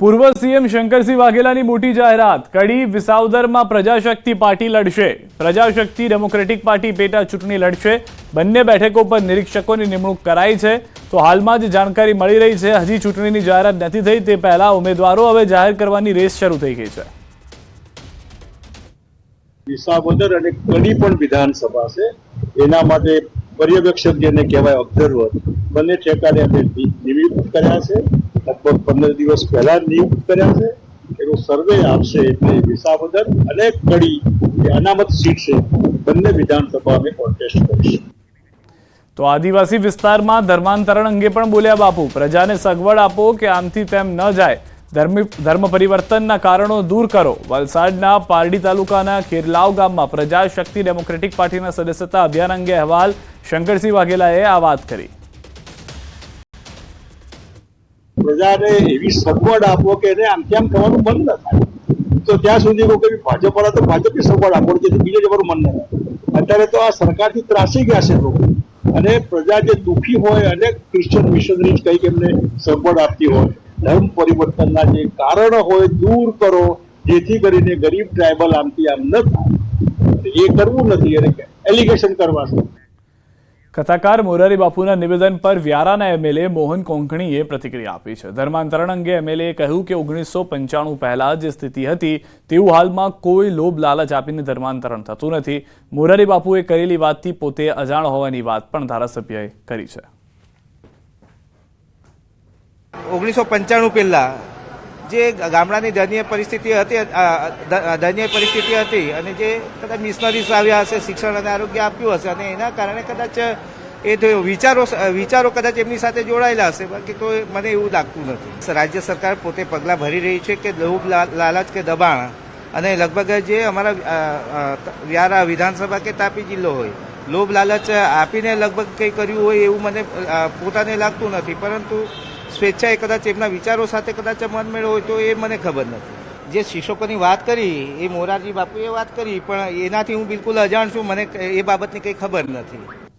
પૂર્વ સીએમ શંકરસિંહ વાઘેલાની મોટી જાહેરાત. કડી વિસાવદરમાં પ્રજાશક્તિ પાર્ટી લડશે. પ્રજાશક્તિ ડેમોક્રેટિક પાર્ટી પેટા ચૂંટણી લડશે. બંને બેઠકો પર નિરીક્ષકોની નિમણૂક કરાઈ છે. તો હાલમાં જ જાણકારી મળી રહી છે, હજી ચૂંટણીની જાહેરાત નથી થઈ, તે પહેલા ઉમેદવારો હવે જાહેર કરવાની રેસ શરૂ થઈ ગઈ છે. વિસાવદર અને કડી પણ વિધાનસભા છે. એના માટે પર્યવેક્ષક જેને કહેવાય ઓબ્ઝર્વર બંને ઠેકાને અમે કર્યા છે. લગભગ પંદર દિવસ પહેલા નિયુક્ત કર્યા છે. એનો સર્વે આપશે એટલે વિસાવદર અને કડી અનામત સીટ બંને વિધાનસભા કોન્ટેસ્ટ કરીશું. તો આદિવાસી વિસ્તારમાં ધર્માંતરણ અંગે પણ બોલ્યા બાપુ. પ્રજાને સગવડ આપો કે આમથી તેમ ન જાય. ધર્મ ધર્મ પરિવર્તનના કારણો દૂર કરો. વલસાડના પારડી તાલુકાના ખેરલાવ ગામમાં પ્રજાશક્તિ ડેમોક્રેટિક પાર્ટીના સદસ્યતા અભિયાન અંગે અહેવાલ શંકરસિંહ વાઘેલાએ આ વાત કરી. પ્રજાને એવી સગવડ આપો કે એને આમ તેમ થવાનું મન ન થાય. તો ત્યાં સુધી કહું કે ભાજપ વાળા તો ભાજપની સગવડ આપો જેથી બીજે જવાનું મન ન થાય. અત્યારે તો આ સરકારથી ત્રાસી ગયા છે લોકો. અને પ્રજા જે દુઃખી હોય અને ક્રિશ્ચિયન મિશનરી કંઈક એમને સગવડ આપતી હોય, ધર્મ પરિવર્તનના જે કારણ હોય દૂર કરો, જેથી કરીને ગરીબ ટ્રાયબલ આમથી આમ ન થાય. એ કરવું નથી અને એલિગેશન કરવા છે. કથાકાર મોરારી બાપુના નિવેદન પર વ્યારાના એમએલએ મોહન કોંકણીએ પ્રતિક્રિયા આપી છે. ધર્માંતરણ અંગે એમએલએ કહ્યું કે ઓગણીસો પંચાણું પહેલા જે સ્થિતિ હતી, તેવું હાલમાં કોઈ લોભ લાલચ આપીને ધર્માંતરણ થતું નથી. મોરારી બાપુએ કરેલી વાતથી પોતે અજાણ હોવાની વાત પણ ધારાસભ્યએ કરી છે. ઓગણીસો પંચાણું પહેલાં જે ગામડાની દયનીય પરિસ્થિતિ હતી દયનીય પરિસ્થિતિ હતી અને જે કદાચ મિશનરીઝ આવ્યા હશે, શિક્ષણ અને આરોગ્ય આપ્યું હશે અને એના કારણે કદાચ એ તો વિચારો વિચારો કદાચ એમની સાથે જોડાયેલા હશે, બાકી તો મને એવું લાગતું નથી. રાજ્ય સરકાર પોતે પગલાં ભરી રહી છે કે લોભ લાલચ કે દબાણ અને લગભગ જે અમારા વ્યારા વિધાનસભા કે તાપી જિલ્લો હોય, લોભ, લાલચ આપીને લગભગ કંઈ કર્યું હોય એવું મને પોતાને લાગતું નથી. પરંતુ સ્વેચ્છાએ કદાચ એમના વિચારો સાથે કદાચ મનમેળ હોય તો એ મને ખબર નથી. જે શિક્ષકોની વાત કરી, એ મોરારજી બાપુએ વાત કરી, પણ એનાથી હું બિલકુલ અજાણ છું, મને એ બાબતની કંઈ ખબર નથી.